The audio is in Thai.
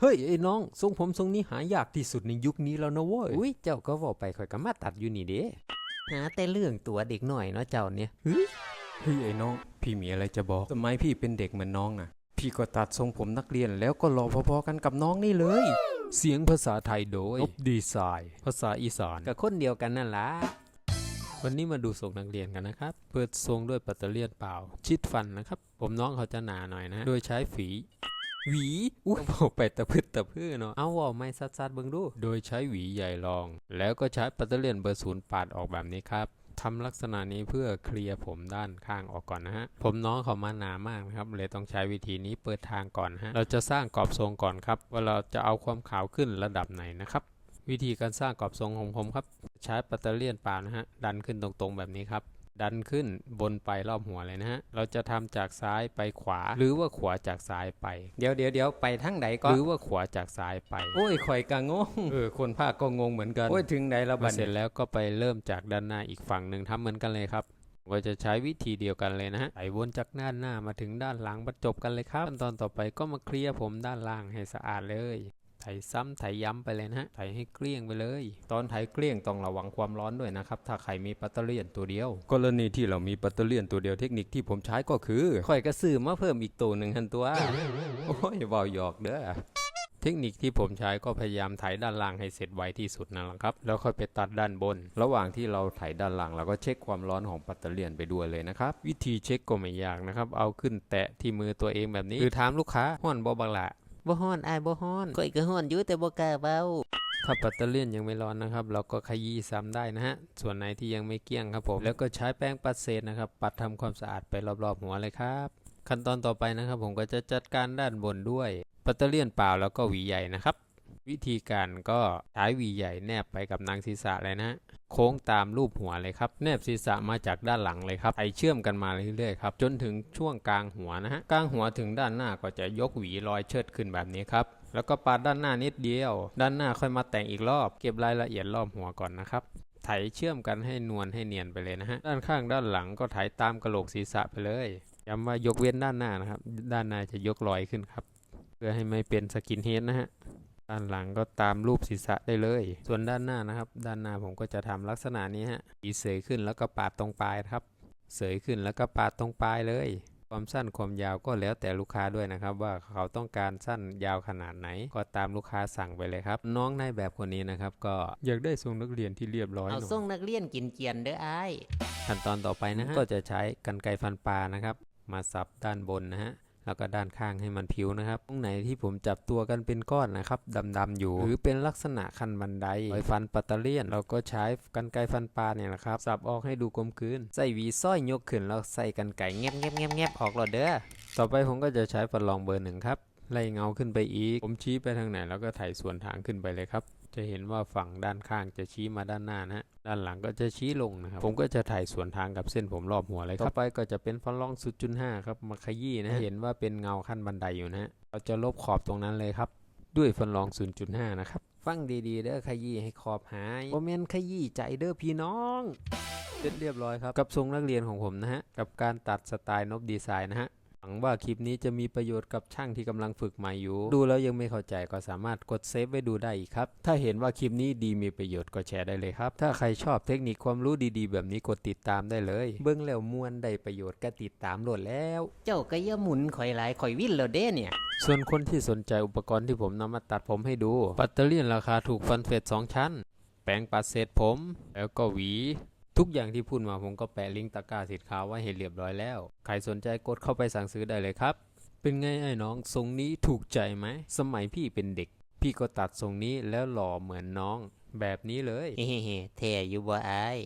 เฮ้ยไอ้น้องทรงผมทรงนี้หายากที่สุดในยุคนี้แล้วนะเว้ยอุ้ยเจ้าก็บอกไปข่อยก็มาตัดอยู่นี่เด้หาแต่เรื่องตัวเด็กหน่อยเนาะเจ้าเนี่ยเฮ้ยไอ้น้อง พี่มีอะไรจะบอกสมัยพี่เป็นเด็กเหมือนน้องนะพี่ก็ตัดทรงผมนักเรียนแล้วก็รอพอๆกันกับน้องนี่เลย เสียงภาษาไทยโดยนบดีไซน์ภาษาอีสานก็คนเดียวกันนั่นล่ะวันนี้มาดูทรงนักเรียนกันนะครับ เปิดทรงด้วยปัตเตอร์เลียนเปล่า ชิดฟันนะครับ ผมน้องเขาจะหนาหน่อยนะ โดยใช้ฝี หวีอุ้ยบอกไปตะพืดตะพื้เนาะเอาว่าไม่ซัดๆเบิ่งดู โดยใช้หวีใหญ่รอง แล้วก็ใช้ปัตเตอร์เลียนเบอร์ศูนย์ปาดออกแบบนี้ครับทำลักษณะนี้เพื่อเคลียร์ผมด้านข้างออกก่อนนะฮะ ผมน้องเขามาหนามากนะครับ เลยต้องใช้วิธีนี้เปิดทางก่อนฮะ เราจะสร้างกรอบทรงก่อนครับ ว่าเราจะเอาความขาวขึ้นระดับไหนนะครับ วิธีการสร้างกรอบทรงของผมครับ ใช้ปัตเตอร์เลียนปล่านะฮะ ดันขึ้นตรงๆแบบนี้ครับ ดันขึ้นบนไปรอบหัวเลยนะฮะ เราจะทำจากซ้ายไปขวา หรือว่าขวาจากซ้ายไป เดี๋ยวเดี๋ยวเดี๋ยวไปทั้งใดก็หรือว่าขวาจากซ้ายไป โอ้ยข่อยกะงง เออ คนภาคก็งงเหมือนกัน โอ้ย ถึงใดแล้วพบัอดเสร็นี้จแล้วก็ไปเริ่มจากด้านหน้าอีกฝั่งหนึ่งทำเหมือนกันเลยครับก็จะใช้วิธีเดียวกันเลยนะฮะไถวนจากด้านหน้ามาถึงด้านหลังบรรจบกันเลยครับขั้นตอนต่อไปก็มาเคลียร์ผมด้านล่างให้สะอาดเลยไถซ้ำไถย้ำไปเลยนะฮะไถให้เกลี้ยงไปเลย ตอนไถเกลี้ยงต้องระวังความร้อนด้วยนะครับ ถ้าใครมีปัตเตอร์เลียนตัวเดียว กรณีที่เรามีปัตเตอร์เลียนตัวเดียวเทคนิคที่ผมใช้ก็คือข่อยก็ซื้อมาเพิ่มอีกตัวหนึ่งหันตัว โอ้ยเบาหยอกเด้อเทคนิคที่ผมใช้ก็พยายามไถด้านล่างให้เสร็จไวที่สุดนั่นแหละครับ แล้วค่อยไปตัดด้านบน ระหว่างที่เราไถด้านล่างเราก็เช็คความร้อนของปัตเตอร์เลียนไปด้วยเลยนะครับ วิธีเช็คก็ไม่ยากนะครับ เอาขึ้นแตะที่มือตัวเองแบบนี้ หรือถามลูกค้าห้อนบอบังละ บ่ฮ้อนอายบ่ฮ้อนข่อยก็ฮ้อนอยู่แต่บ่กล้าเว้าถ้าปัตเตอร์เลียนยังไม่ร้อนนะครับ เราก็ขยี้ซ้ำได้นะฮะ ส่วนไหนที่ยังไม่เกี้ยงครับผม แล้วก็ใช้แป้งปัดเศษนะครับ ปัดทำความสะอาดไปรอบๆหัวเลยครับ ขั้นตอนต่อไปนะครับ ผมก็จะจัดการด้านบนด้วยปัตเตอร์เลียนเปล่าแล้วก็หวีใหญ่นะครับ วิธีการก็ใช้วีใหญ่แนบไปกับนางศีรษะเลยนะฮะโค้งตามรูปหัวเลยครับ แนบศีรษะมาจากด้านหลังเลยครับไอเชื่อมกันมาเรื่อยๆครับจนถึงช่วงกลางหัวนะฮะกลางหัวถึงด้านหน้าก็จะยกหวีลอยเชิดขึ้นแบบนี้ครับแล้วก็ปาดด้านหน้านิดเดียว ด้านหน้าค่อยมาแต่งอีกรอบ เก็บรายละเอียดรอบหัวก่อนนะครับไถเชื่อมกันให้นวลให้เนียนไปเลยนะฮะด้านข้างด้านหลังก็ไถตามกระโหลกศีรษะไปเลยย้ำว่ายกเว้นด้านหน้านะครับ ด้านหน้าจะยกลอยขึ้นครับ เพื่อให้ไม่เป็นสกินเฮดนะฮะ ด้านหลังก็ตามรูปศีรษะได้เลย ส่วนด้านหน้านะครับ ด้านหน้าผมก็จะทำลักษณะนี้ฮะอีเสยขึ้นแล้วก็ปาดตรงปลายครับ เสยขึ้นแล้วก็ปาดตรงปลายเลย ความสั้นความยาวก็แล้วแต่ลูกค้าด้วยนะครับ ว่าเขาต้องการสั้นยาวขนาดไหน ก็ตามลูกค้าสั่งไปเลยครับ น้องในายแบบคนนี้นะครับ ก็อยากได้ทรงนักเรียนที่เรียบร้อยเอาหน่อยส่งนักเรียนกินเจียนเด้ออายขั้นตอนต่อไปนะฮะก็จะใช้กรรไกรฟันปลานะครับ มาสับด้านบนนะฮะ แล้วก็ด้านข้างให้มันผิวนะครับ ตรงไหนที่ผมจับตัวกันเป็นก้อนนะครับดำๆอยู่ หรือเป็นลักษณะคันบันไดไว้ฟันปัตเตอร์เลียน เราก็ใช้กรรไกฟันปลาเนี่ยนะครับสับออกให้ดูกลมกลืนใส่หวีสร้อยยกขึ้นแล้วใส่กรรไกรเงียบเงียบเงียบเงียบออกแล้วเด้อต่อไปผมก็จะใช้ฟันรองเบอร์หนึ่งครับไล่เงาขึ้นไปอีก ผมชี้ไปทางไหนแล้วก็ถ่ายส่วนทางขึ้นไปเลยครับ จะเห็นว่าฝั่งด้านข้างจะชี้มาด้านหน้านะฮะด้านหลังก็จะชี้ลงนะครับ ผมก็จะถ่ายสวนทางกับเส้นผมรอบหัวเลยครับต่อไปก็จะเป็นฟันรองสุดจุนห้าครับมาขยี้นะฮะเห็นว่าเป็นเงาขั้นบันไดอยู่นะฮะเราจะลบขอบตรงนั้นเลยครับ ด้วยฟันรอง 0.5 นะครับฟังดีๆเด้อขยี้ให้ขอบหายโมเมนขยี้ใจเด้อพี่น้องเสร็จเรียบร้อยครับ กับทรงนักเรียนของผมนะฮะ กับการตัดสไตล์นบดีไซน์นะฮะ หวังว่าคลิปนี้จะมีประโยชน์กับช่างที่กำลังฝึกใหม่อยู่ ดูแล้วยังไม่เข้าใจก็สามารถกดเซฟไว้ดูได้อีกครับ ถ้าเห็นว่าคลิปนี้ดีมีประโยชน์ก็แชร์ได้เลยครับ ถ้าใครชอบเทคนิคความรู้ดีๆ แบบนี้กดติดตามได้เลย เบิ้งแล้วมวนได้ประโยชน์ก็ติดตามโหลดแล้ว เจ้าก็อย่าหมุนข่อยหลายข่อยวิ่นแล้วเด้เนี่ย ส่วนคนที่สนใจอุปกรณ์ที่ผมนำมาตัดผมให้ดูปัตเตอร์เลียนราคาถูกฟันเฟส2ชั้น แปรงปัดเศษผม แล้วก็หวี ทุกอย่างที่พูดมาผมก็แปะลิงก์ตะกร้าสินค้าไว้ให้เรียบร้อยแล้ว ใครสนใจกดเข้าไปสั่งซื้อได้เลยครับ เป็นไงไอ้น้องทรงนี้ถูกใจไหม สมัยพี่เป็นเด็ก พี่ก็ตัดทรงนี้แล้วหล่อเหมือนน้อง แบบนี้เลย เฮ้ๆๆแท้อยู่บ่อาย